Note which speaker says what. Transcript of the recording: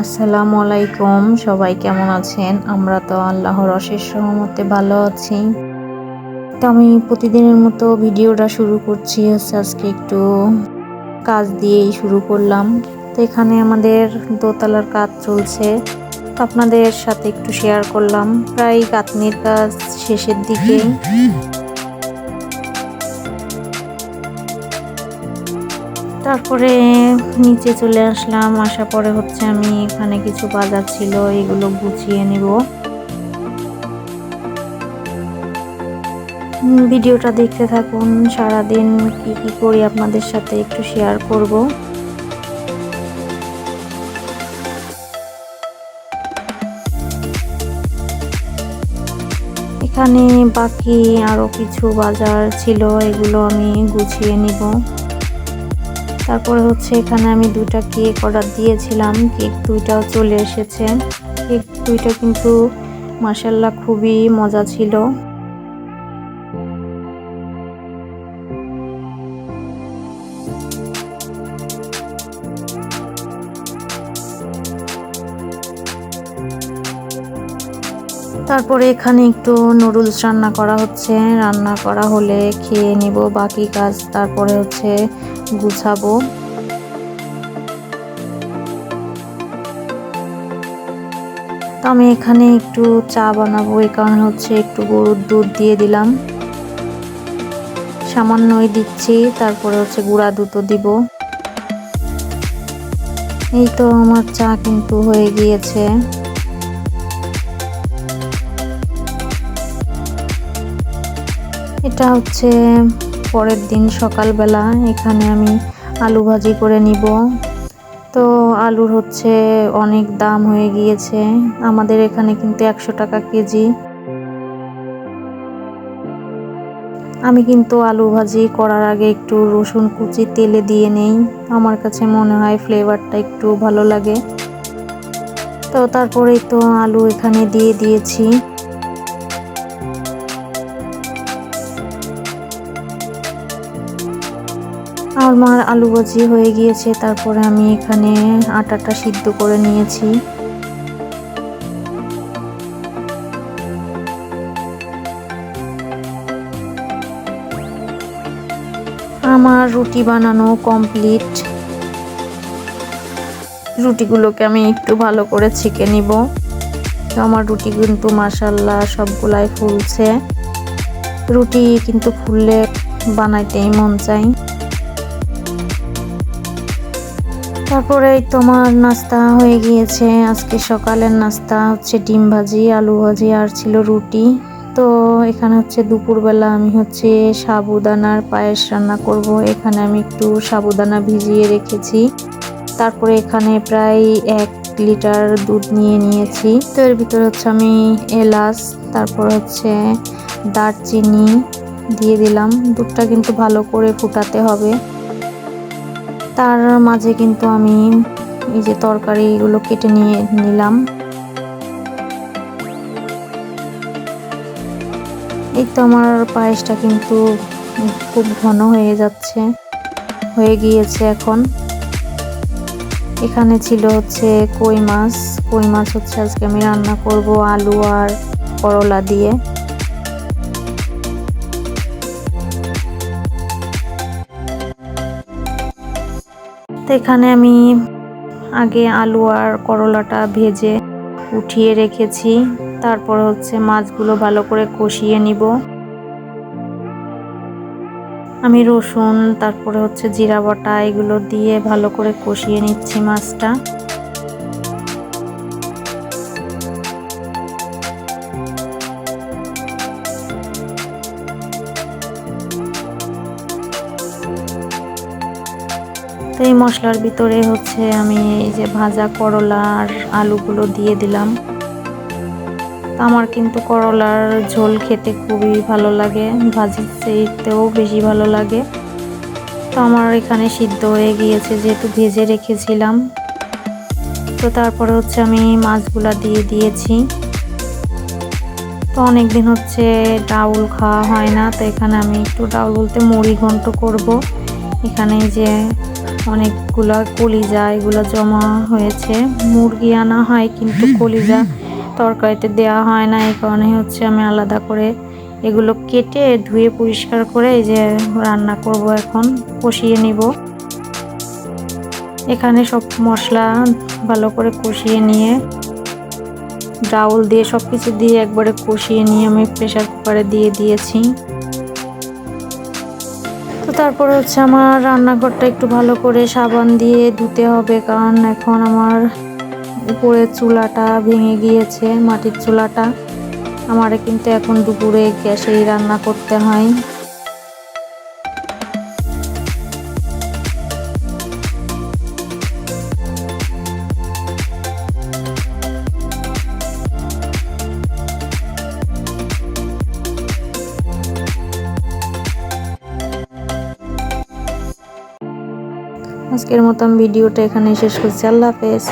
Speaker 1: আসসালামু আলাইকুম, সবাই কেমন আছেন? আমরা তো আল্লাহর অশেষ সহমতে ভালো আছি। তো আমি প্রতিদিনের মতো ভিডিওটা শুরু করছি, হচ্ছে আজকে একটু কাজ দিয়েই শুরু করলাম। তো এখানে আমাদের দোতলার কাজ চলছে। তো আপনাদের সাথে একটু শেয়ার করলাম। প্রায় কাতনির কাজ শেষের দিকে। তারপরে নিচে চলে আসলাম। আসা পরে হচ্ছে আমি এখানে কিছু বাজার ছিল, এগুলো গুছিয়ে নিব। ভিডিওটা দেখতে থাকুন। সারাদিন কি কি করি আপনাদের সাথে একটু শেয়ার করব। এখানে বাকি আরও কিছু বাজার ছিল, এগুলো আমি গুছিয়ে নিব। তারপরে হচ্ছে এখানে আমি দুইটা কেক অর্ডার দিয়েছিলাম। কেক দুইটাও চলে এসেছে। কেক দুইটা কিন্তু মাসাল্লাহ খুবই মজা ছিল। তারপরে এখানে একটু নুডলস রান্না করা হচ্ছে। রান্না করা হলে খেয়ে নিব বাকি কাজ। তারপরে হচ্ছে গুছাবো। তো আমি এখানে একটু চা বানাবো এই কারণে হচ্ছে একটু গরুর দুধ দিয়ে দিলাম। সামান্যই দিচ্ছি, তারপরে হচ্ছে গুঁড়া দুধও দিব। এই তো আমার চা কিন্তু হয়ে গিয়েছে। এটা হচ্ছে পরের দিন সকালবেলা এখানে আমি আলু ভাজি করে নিব। তো আলুর হচ্ছে অনেক দাম হয়ে গিয়েছে। আমাদের এখানে কিন্তু একশো টাকা কেজি। আমি কিন্তু আলু ভাজি করার আগে একটু রসুন কুচি তেলে দিয়ে নেই। আমার কাছে মনে হয় ফ্লেভারটা একটু ভালো লাগে। তো তারপরেই তো আলু এখানে দিয়ে দিয়েছি। আমার আলু ভাজি হয়ে গিয়েছে, তারপরে আমি এখানে আটাটা সিদ্ধ করে নিয়েছি। আমার রুটি বানানো কমপ্লিট। রুটিগুলোকে আমি একটু ভালো করে ছেঁকে নিব। তো আমার রুটি কিন্তু মাসাল্লাহ সবগুলাই ফুলছে। রুটি কিন্তু ফুললে বানাইতেই মন চাই তারপরে তোমার নাস্তা হয়ে গিয়েছে। আজকে সকালের নাস্তা হচ্ছে ডিম ভাজি, আলু ভাজি আর ছিল রুটি। তো এখানে হচ্ছে দুপুরবেলা আমি হচ্ছে সাবুদানার পায়েস রান্না করব। এখানে আমি একটু সাবুদানা ভিজিয়ে রেখেছি। তারপরে এখানে প্রায় এক লিটার দুধ নিয়ে নিয়েছি। তো এর ভিতরে হচ্ছে আমি এলাচ, তারপর হচ্ছে দারচিনি দিয়ে দিলাম। দুধটা কিন্তু ভালো করে ফুটাতে হবে। তার মাঝে কিন্তু আমি এই যে তরকারিগুলো কেটে নিয়ে নিলাম। এই তো আমার পায়েসটা কিন্তু খুব ঘন হয়ে যাচ্ছে, হয়ে গিয়েছে এখন। এখানে ছিল হচ্ছে কই মাছ কই মাছ হচ্ছে আজকে আমি রান্না করব আলু আর করলা দিয়ে। তো এখানে আমি আগে আলু আর করলাটা ভেজে উঠিয়ে রেখেছি। তারপর হচ্ছে মাছগুলো ভালো করে কষিয়ে নিব। আমি রসুন, তারপরে হচ্ছে জিরা বাটা, এগুলো দিয়ে ভালো করে কষিয়ে নিচ্ছি মাছটা। এই মশলার ভিতরে হচ্ছে আমি এই যে ভাজা করলা আর আলুগুলো দিয়ে দিলাম। আমার কিন্তু করলার ঝোল খেতে খুবই ভালো লাগে, ভাজি বেশি ভালো লাগে। তো আমার এখানে সিদ্ধ হয়ে গিয়েছে, যেহেতু ভেজে রেখেছিলাম। তো তারপরে হচ্ছে আমি মাছগুলা দিয়ে দিয়েছি। তো অনেক দিন হচ্ছে ডাউল খাওয়া হয় না, তো এখানে আমি একটু ডাউল বলতে মুড়ি ঘন্ট করব। এখানে যে অনেকগুলা কলিজা, এগুলো জমা হয়েছে। মুরগি আনা হয় কিন্তু কলিজা তরকারিতে দেওয়া হয় না, এই কারণে হচ্ছে আমি আলাদা করে এগুলো কেটে ধুয়ে পরিষ্কার করে এই যে রান্না করব এখন, কষিয়ে নিব। এখানে সব মশলা ভালো করে কষিয়ে নিয়ে, ডাউল দিয়ে সব কিছু দিয়ে একবারে কষিয়ে নিয়ে আমি প্রেশার কুকারে দিয়ে দিয়েছি। তারপর হচ্ছে আমার রান্নাঘরটা একটু ভালো করে সাবান দিয়ে ধুতে হবে, কারণ এখন আমার উপরের চুলাটা ভেঙে গিয়েছে, মাটির চুলাটা। আমারে কিন্তু এখন দুপুরে গ্যাসেই রান্না করতে হয়। আজকের মতন ভিডিওটা এখানে শেষ করছি। আল্লাহ হাফেজ।